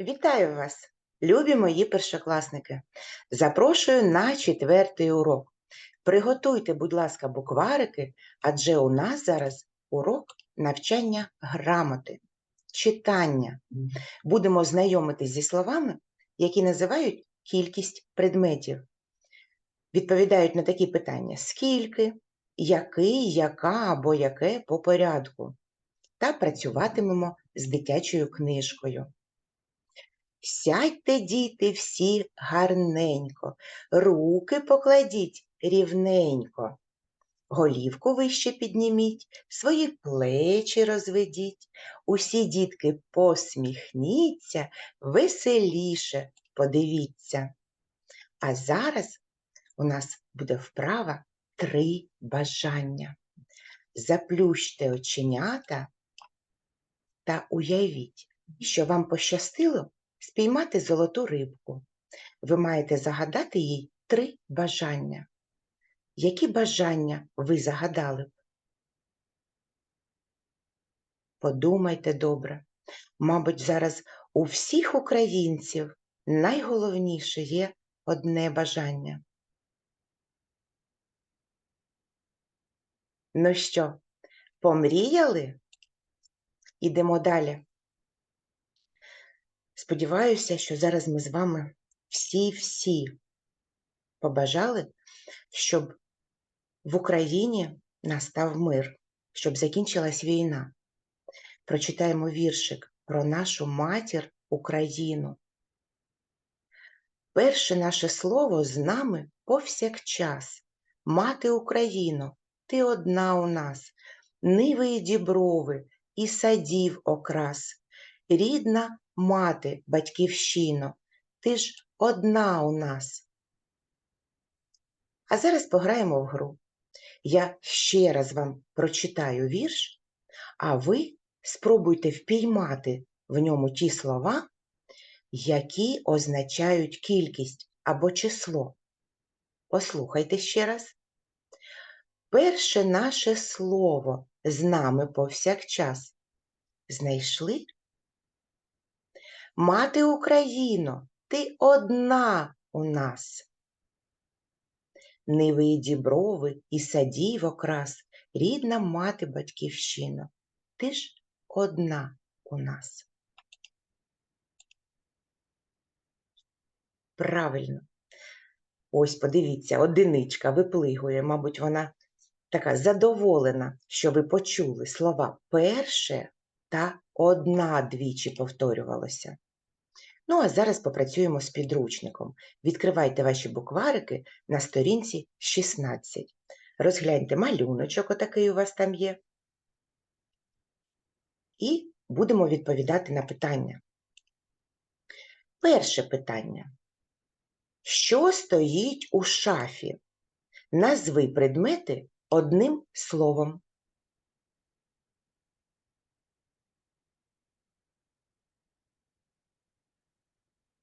Вітаю вас, любі мої першокласники. Запрошую на четвертий урок. Приготуйте, будь ласка, букварики, адже у нас зараз урок навчання грамоти, читання. Будемо знайомитись зі словами, які називають кількість предметів. Відповідають на такі питання: скільки, який, яка або яке по порядку. Та працюватимемо з дитячою книжкою. Сядьте, діти, всі гарненько, руки покладіть рівненько, голівку вище підніміть, свої плечі розведіть, усі дітки посміхніться, веселіше подивіться. А зараз у нас буде вправа три бажання. Заплющте оченята та уявіть, що вам пощастило спіймати золоту рибку. Ви маєте загадати їй три бажання. Які бажання ви загадали б? Подумайте добре. Мабуть, зараз у всіх українців найголовніше є одне бажання. Ну що, помріяли? Ідемо далі. Сподіваюся, що зараз ми з вами всі-всі побажали, щоб в Україні настав мир, щоб закінчилась війна. Прочитаємо віршик про нашу матір Україну. Перше наше слово з нами повсякчас. Мати Україно, ти одна у нас, ниви і діброви, і садів окрас, рідна мати, батьківщино, ти ж одна у нас. А зараз пограємо в гру. Я ще раз вам прочитаю вірш, а ви спробуйте впіймати в ньому ті слова, які означають кількість або число. Послухайте ще раз. Перше наше слово з нами повсякчас. Знайшли? Мати Україно, ти одна у нас. Ниви діброви, і садів окрас, рідна мати батьківщина, ти ж одна у нас. Правильно. Ось, подивіться, одиничка виплигує, мабуть, вона така задоволена, що ви почули слова перше та одна двічі повторювалося. Ну, а зараз попрацюємо з підручником. Відкривайте ваші букварики на сторінці 16. Розгляньте малюночок, отакий у вас там є. І будемо відповідати на питання. Перше питання. Що стоїть у шафі? Назви предмети одним словом.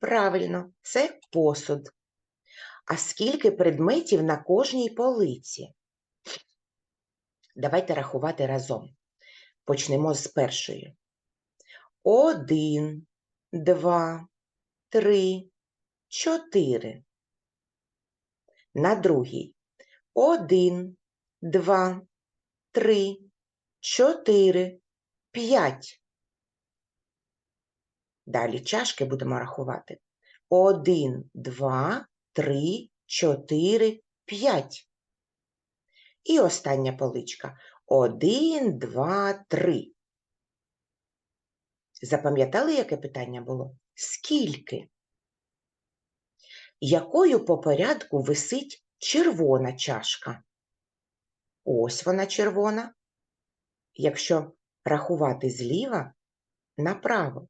Правильно, це посуд. А скільки предметів на кожній полиці? Давайте рахувати разом. Почнемо з першої. Один, два, три, чотири. На другій. Один, два, три, чотири, п'ять. Далі чашки будемо рахувати. Один, два, три, чотири, п'ять. І остання поличка. Один, два, три. Запам'ятали, яке питання було? Скільки? Якою по порядку висить червона чашка? Ось вона червона. Якщо рахувати зліва направо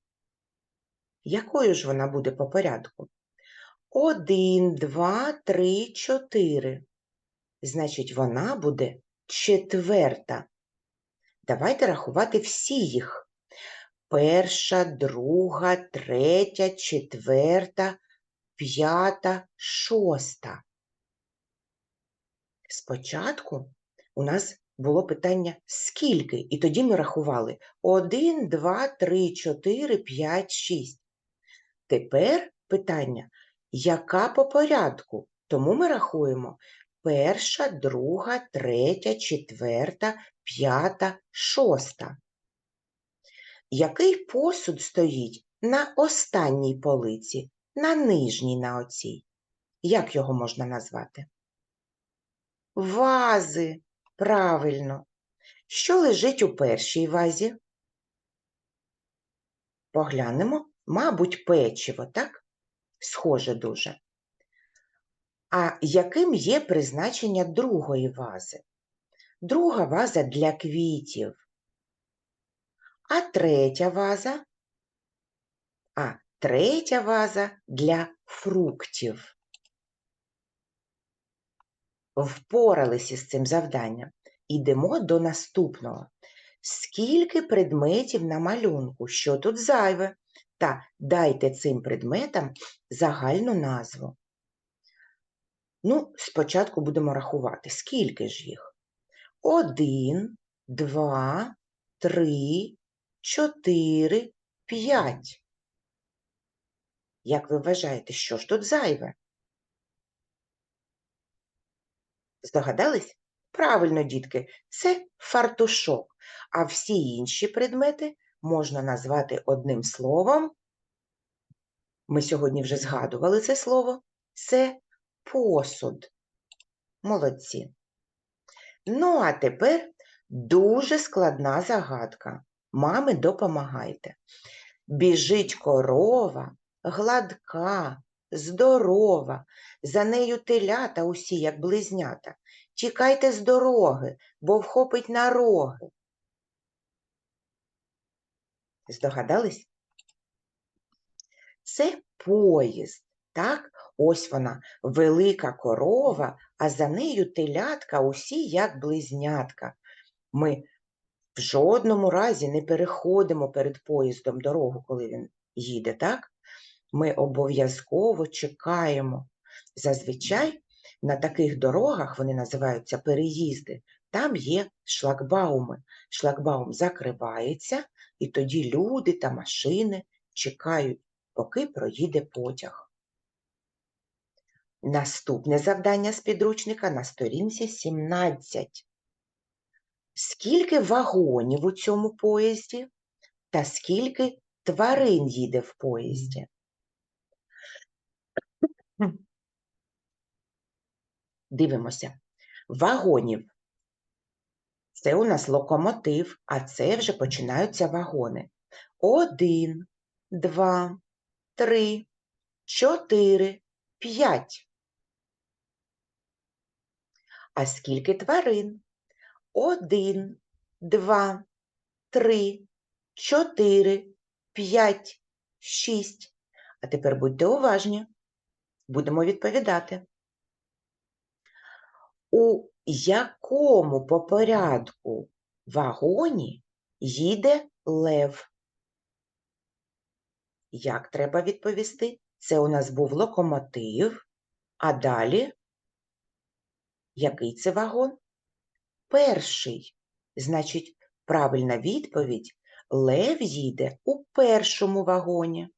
якою ж вона буде по порядку? Один, два, три, чотири. Значить, вона буде четверта. Давайте рахувати всі їх. Перша, друга, третя, четверта, п'ята, шоста. Спочатку у нас було питання скільки, і тоді ми рахували один, два, три, чотири, п'ять, шість. Тепер питання, яка по порядку? Тому ми рахуємо перша, друга, третя, четверта, п'ята, шоста. Який посуд стоїть на останній полиці, на нижній на оцій? Як його можна назвати? Вази. Правильно. Що лежить у першій вазі? Поглянемо. Мабуть, печиво, так? Схоже дуже. А яким є призначення другої вази? Друга ваза для квітів. А третя ваза? А третя ваза для фруктів. Впоралися з цим завданням. Ідемо до наступного. Скільки предметів на малюнку? Що тут зайве? Та дайте цим предметам загальну назву. Ну, спочатку будемо рахувати. Скільки ж їх? Один, два, три, чотири, п'ять. Як ви вважаєте, що ж тут зайве? Здогадались? Правильно, дітки, це фартушок, а всі інші предмети можна назвати одним словом. Ми сьогодні вже згадували це слово. Це посуд. Молодці. Ну, а тепер дуже складна загадка. Мами, допомагайте. Біжить корова, гладка, здорова, за нею телята усі, як близнята. Тікайте з дороги, бо вхопить на роги. Здогадались? Це поїзд, так? Ось вона, велика корова, а за нею телятка усі, як близнятка. Ми в жодному разі не переходимо перед поїздом дорогу, коли він їде, так? Ми обов'язково чекаємо. Зазвичай на таких дорогах вони називаються переїзди. Там є шлагбауми. Шлагбаум закривається, і тоді люди та машини чекають, поки проїде потяг. Наступне завдання з підручника на сторінці 17. Скільки вагонів у цьому поїзді та скільки тварин їде в поїзді? Дивимося. Вагонів. Це у нас локомотив, а це вже починаються вагони. Один, два, три, чотири, п'ять. А скільки тварин? Один, два, три, чотири, п'ять, шість. А тепер будьте уважні. Будемо відповідати. У якому по порядку вагоні їде лев? Як треба відповісти? Це у нас був локомотив, а далі який це вагон? Перший. Значить, правильна відповідь Лев їде у першому вагоні.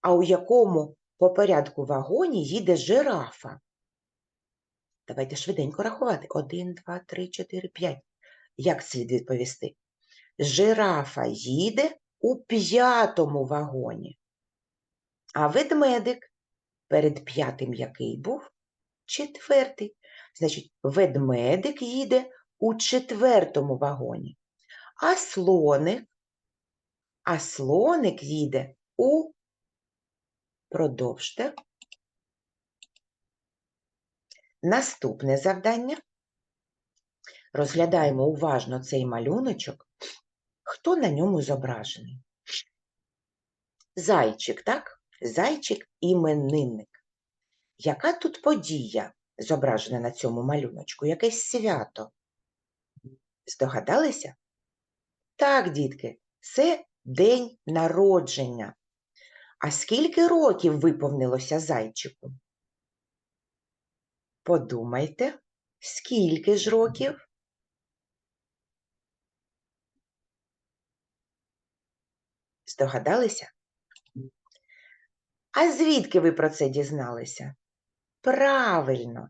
А у якому по порядку вагоні їде жирафа? Давайте швиденько рахувати. Один, два, три, чотири, п'ять. Як слід відповісти? Жирафа їде у п'ятому вагоні. А ведмедик перед п'ятим який був? Четвертий. Значить, ведмедик їде у четвертому вагоні. А слоник, а слоник їде у продовжте. Наступне завдання. Розглядаємо уважно цей малюночок. Хто на ньому зображений? Зайчик, так? Зайчик іменинник. Яка тут подія зображена на цьому малюночку? Якесь свято? Здогадалися? Так, дітки, це день народження. А скільки років виповнилося зайчику? Подумайте, скільки ж років? Здогадалися? А звідки ви про це дізналися? Правильно,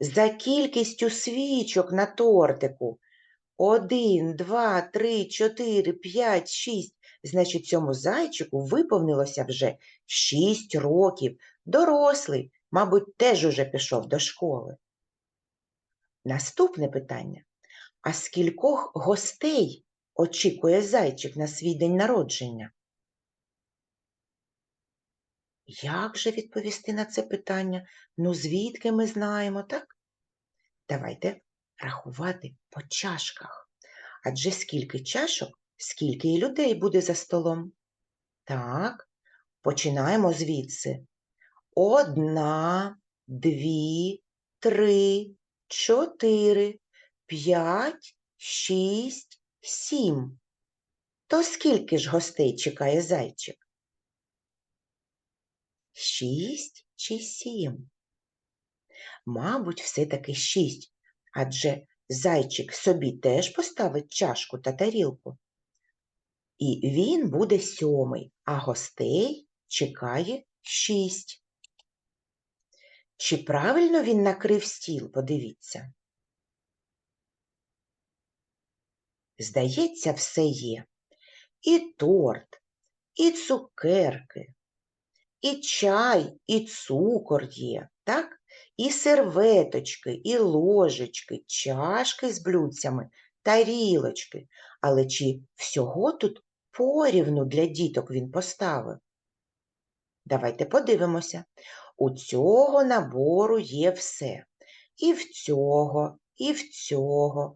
за кількістю свічок на тортику. Один, два, три, чотири, п'ять, шість. Значить, цьому зайчику виповнилося вже шість років. Дорослий, мабуть, теж уже пішов до школи. Наступне питання. А скількох гостей очікує зайчик на свій день народження? Як же відповісти на це питання? Ну, звідки ми знаємо, так? Давайте рахувати по чашках. Адже скільки чашок, скільки і людей буде за столом. Так, починаємо звідси. Одна, дві, три, чотири, п'ять, шість, сім. То скільки ж гостей чекає зайчик? Шість чи сім? Мабуть, все-таки шість, адже зайчик собі теж поставить чашку та тарілку. І він буде сьомий, а гостей чекає шість. Чи правильно він накрив стіл, подивіться. Здається, все є. І торт, і цукерки, і чай, і цукор є, так? І серветочки, і ложечки, чашки з блюдцями, тарілочки. Але чи всього тут порівну для діток він поставив? Давайте подивимося. У цього набору є все. І в цього, і в цього.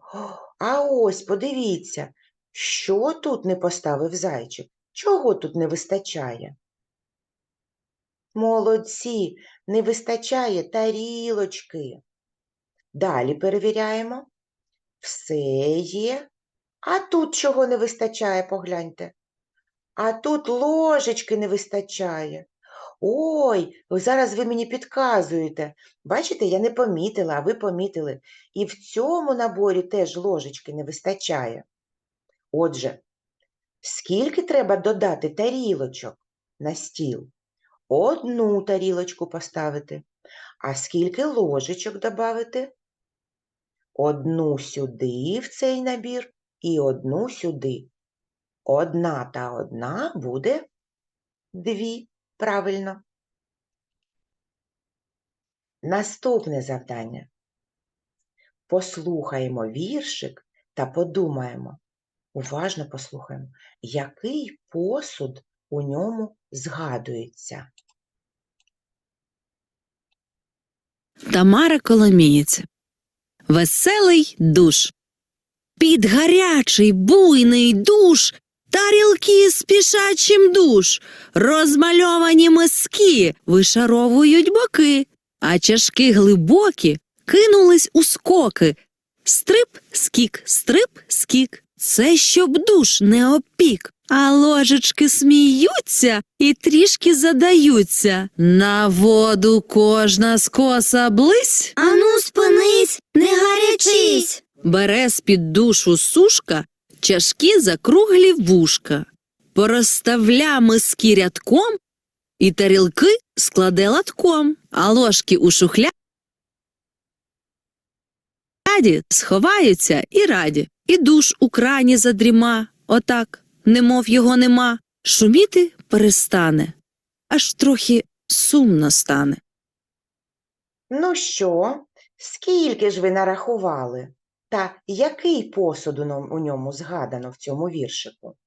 А ось подивіться, що тут не поставив зайчик? Чого тут не вистачає? Молодці, не вистачає тарілочки. Далі перевіряємо. Все є. А тут чого не вистачає, погляньте. А тут ложечки не вистачає. Ой, зараз ви мені підказуєте. Бачите, я не помітила, а ви помітили. І в цьому наборі теж ложечки не вистачає. Отже, скільки треба додати тарілочок на стіл? Одну тарілочку поставити. А скільки ложечок додати? Одну сюди в цей набір і одну сюди. Одна та одна буде дві. Правильно. Наступне завдання. Послухаємо віршик та подумаємо, уважно послухаємо, який посуд у ньому згадується. Тамара Коломієць. Веселий душ. Під гарячий буйний душ, тарілки спішать чим душ, розмальовані миски вишаровують боки, а чашки глибокі кинулись у скоки. Стрип, скік, стрип, скік. Це щоб душ не опік. А ложечки сміються і трішки задаються. На воду кожна скоса близь. Ану, спинись, не гарячись. Бере з-під душу сушка, чашки закруглі вушка, порозставля миски рядком і тарілки складе латком, а ложки у шухляді сховаються і раді, і душ у крані задріма, отак, немов його нема, шуміти перестане, аж трохи сумно стане. Ну що, скільки ж ви нарахували? Та який посуд у ньому згадано в цьому віршику?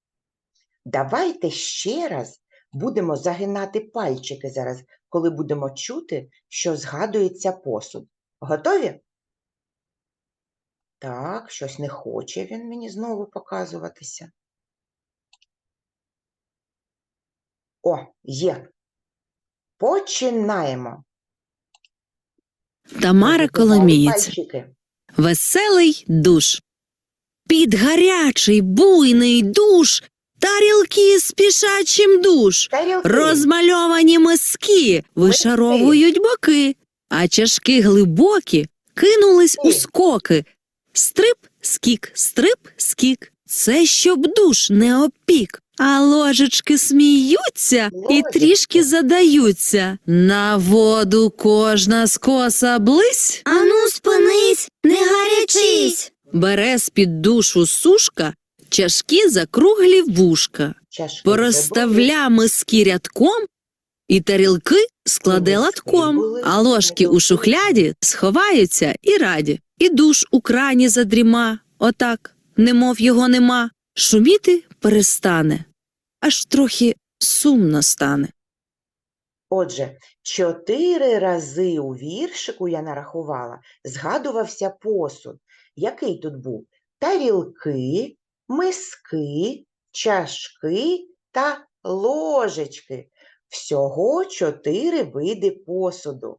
Давайте ще раз будемо загинати пальчики зараз, коли будемо чути, що згадується посуд. Готові? Так, щось не хоче він мені знову показуватися. О, є. Починаємо. Тамара Коломієць. пальчики. Веселий душ. Під гарячий буйний душ, тарілки спішать чим душ, Тарілки. розмальовані миски вишаровують боки, а чашки глибокі кинулись у скоки. Стрип, скік, стрип, скік. Це щоб душ не опік. А ложечки сміються і трішки задаються. На воду кожна скоса близь. Ану, спинись, Бере з-під душу сушка, чашки закруглі вушка. Чашки Порозставля миски рядком, і тарілки складе латком, а ложки у шухляді сховаються і раді. І душ у крані задріма, отак, немов його нема. Шуміти перестане, аж трохи сумно стане. Отже, чотири рази у віршику я нарахувала, згадувався посуд. Який тут був? Тарілки, миски, чашки та ложечки. Всього чотири види посуду.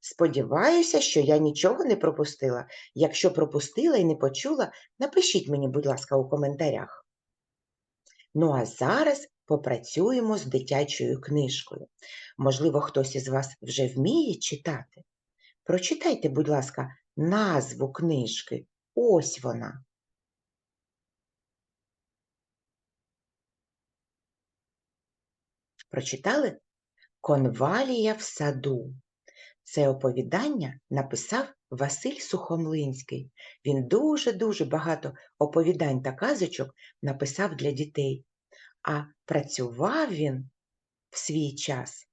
Сподіваюся, що я нічого не пропустила. Якщо пропустила і не почула, напишіть мені, будь ласка, у коментарях. Ну а зараз попрацюємо з дитячою книжкою. Можливо, хтось із вас вже вміє читати. Прочитайте, будь ласка, назву книжки. Ось вона. Прочитали? Конвалія в саду. Це оповідання написав Василь Сухомлинський. Він дуже-дуже багато оповідань та казочок написав для дітей. А працював він в свій час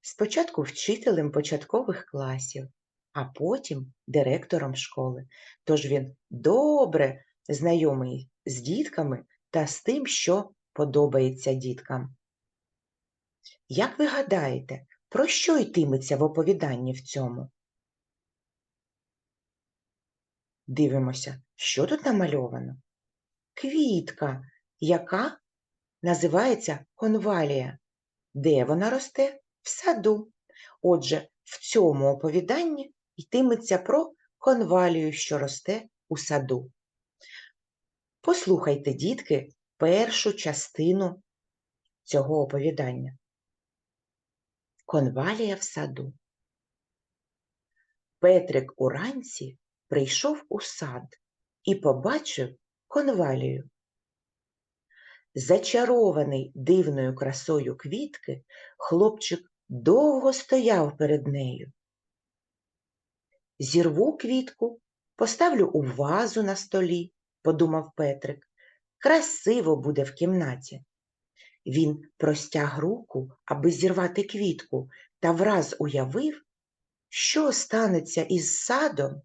спочатку вчителем початкових класів, а потім директором школи. Тож він добре знайомий з дітками та з тим, що подобається діткам. Як ви гадаєте, про що йтиметься в оповіданні в цьому? Дивимося, що тут намальовано? Квітка, яка називається конвалія. Де вона росте? В саду. Отже, в цьому оповіданні йтиметься про конвалію, що росте у саду. Послухайте, дітки, першу частину цього оповідання. Конвалія в саду. Петрик уранці прийшов у сад і побачив конвалію. Зачарований дивною красою квітки, хлопчик довго стояв перед нею. Зірву квітку, поставлю у вазу на столі, подумав Петрик. Красиво буде в кімнаті. Він простяг руку, аби зірвати квітку, та враз уявив, що станеться із садом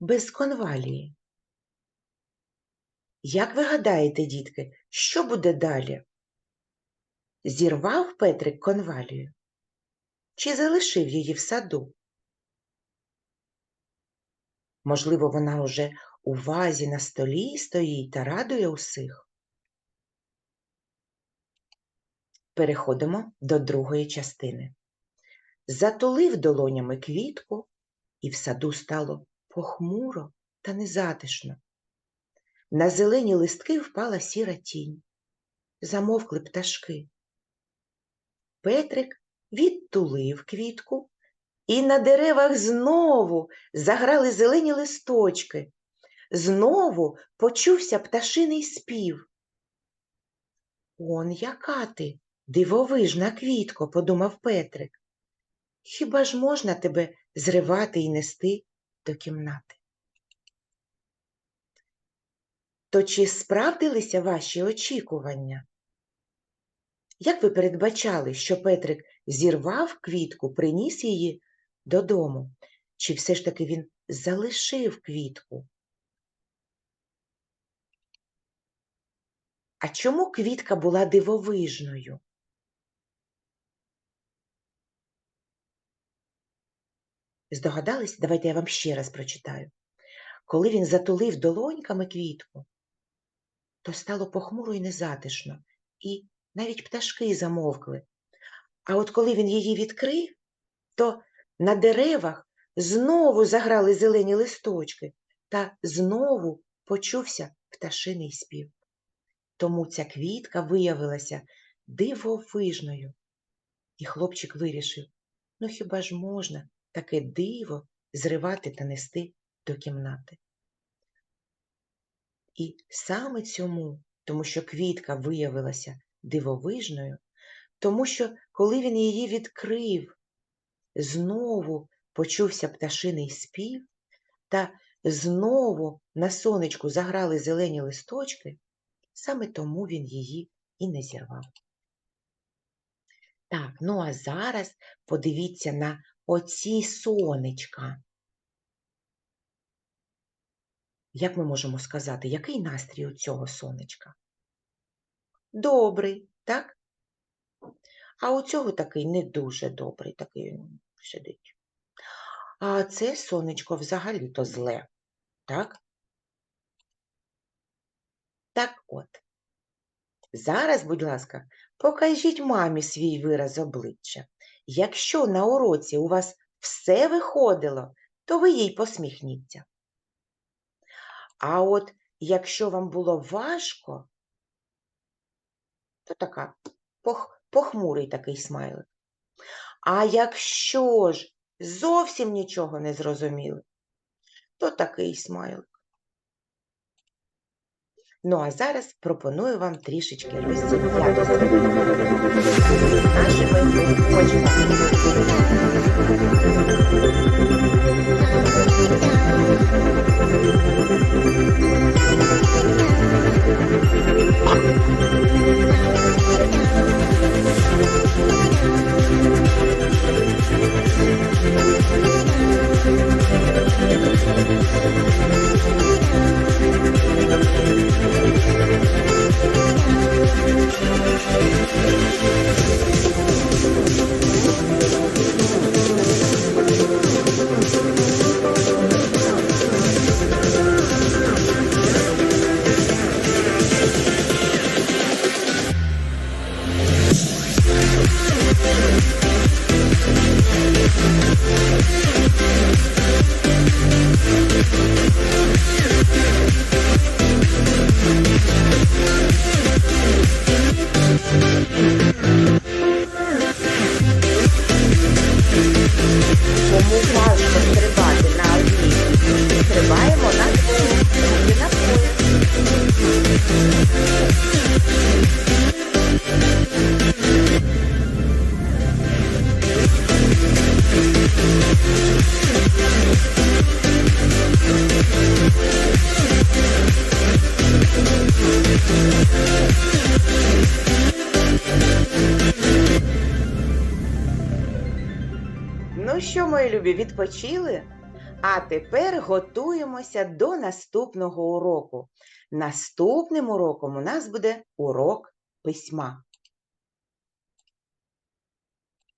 без конвалії. Як ви гадаєте, дітки, що буде далі? Зірвав Петрик конвалію? Чи залишив її в саду? Можливо, вона уже у вазі на столі стоїть та радує усіх. Переходимо до другої частини. Затулив долонями квітку, і в саду стало похмуро та незатишно. На зелені листки впала сіра тінь. Замовкли пташки. Петрик відтулив квітку, і на деревах знову заграли зелені листочки. Знову почувся пташиний спів. Он яка ти, дивовижна квітко, подумав Петрик. Хіба ж можна тебе зривати і нести до кімнати? То чи справдилися ваші очікування? Як ви передбачали, що Петрик зірвав квітку, приніс її додому? Чи все ж таки він залишив квітку? А чому квітка була дивовижною? Здогадались? Давайте я вам ще раз прочитаю. Коли він затулив долоньками квітку, то стало похмуро і незатишно, і навіть пташки замовкли. А от коли він її відкрив, то на деревах знову заграли зелені листочки, та знову почувся пташиний спів. Тому ця квітка виявилася дивовижною. І хлопчик вирішив, ну хіба ж можна таке диво зривати та нести до кімнати? І саме цьому тому що квітка виявилася дивовижною, тому що коли він її відкрив, знову почувся пташиний спів, та знову на сонечку заграли зелені листочки, саме тому він її і не зірвав. Так, ну а зараз подивіться на оці сонечка. Як ми можемо сказати, який настрій у цього сонечка? Добрий, так? А у цього такий не дуже добрий, такий сидить. А це сонечко взагалі-то зле, так? Так от. Зараз, будь ласка, покажіть мамі свій вираз обличчя. Якщо на уроці у вас все виходило, то ви їй посміхніться. А от якщо вам було важко, то така пох, похмурий такий смайлик. А якщо ж зовсім нічого не зрозуміли, то такий смайлик. Ну а зараз пропоную вам трішечки розім'ятися нашими Любі. А тепер готуємося до наступного уроку. Наступним уроком у нас буде урок письма.